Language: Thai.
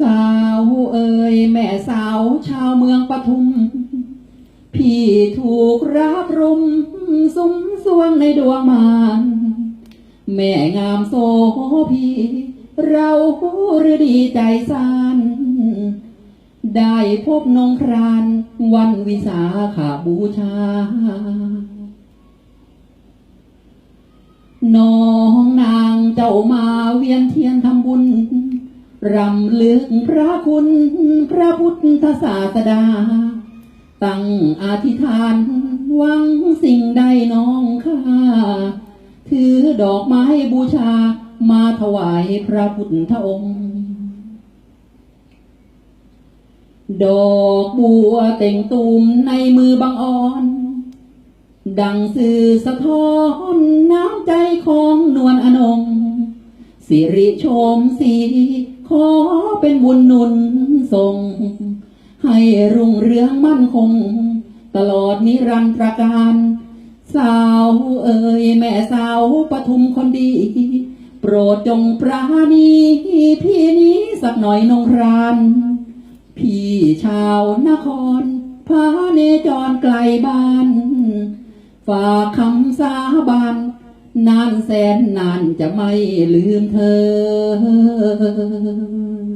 สาวเอ่ยแม่สาวชาวเมืองปทุม พี่ถูกรับรุมสุมสวงในดวงมานแม่งามโซพี่เราหรือดีใจสานได้พบนงครานวันวิสาขาบูชา น้องนางเจ้ามาเวียนเทียนทำบุญ รำลึกพระคุณพระพุทธศาสดา ตั้งอธิษฐานหวังสิ่งใดน้องข้า ถือดอกไม้บูชามาถวายพระพุทธองค์ ดอกบัวเต่งตูมในมือบางอ่อน ดังสื่อสะท้อนน้ำใจของนวลอนง สิริชมสีขอเป็นบุญนุนส่ง ให้รุ่งเรืองมั่นคง ตลอดนิรันตรการ สาวเอ่ยแม่สาวปทุมคนดี โปรดจงปราณีพี่นี้สักหน่อยนงคราน พี่ชาวนครพาเนจรไกลบ้าน ฝากคำสาบาน นานแสนนานจะไม่ลืมเธอ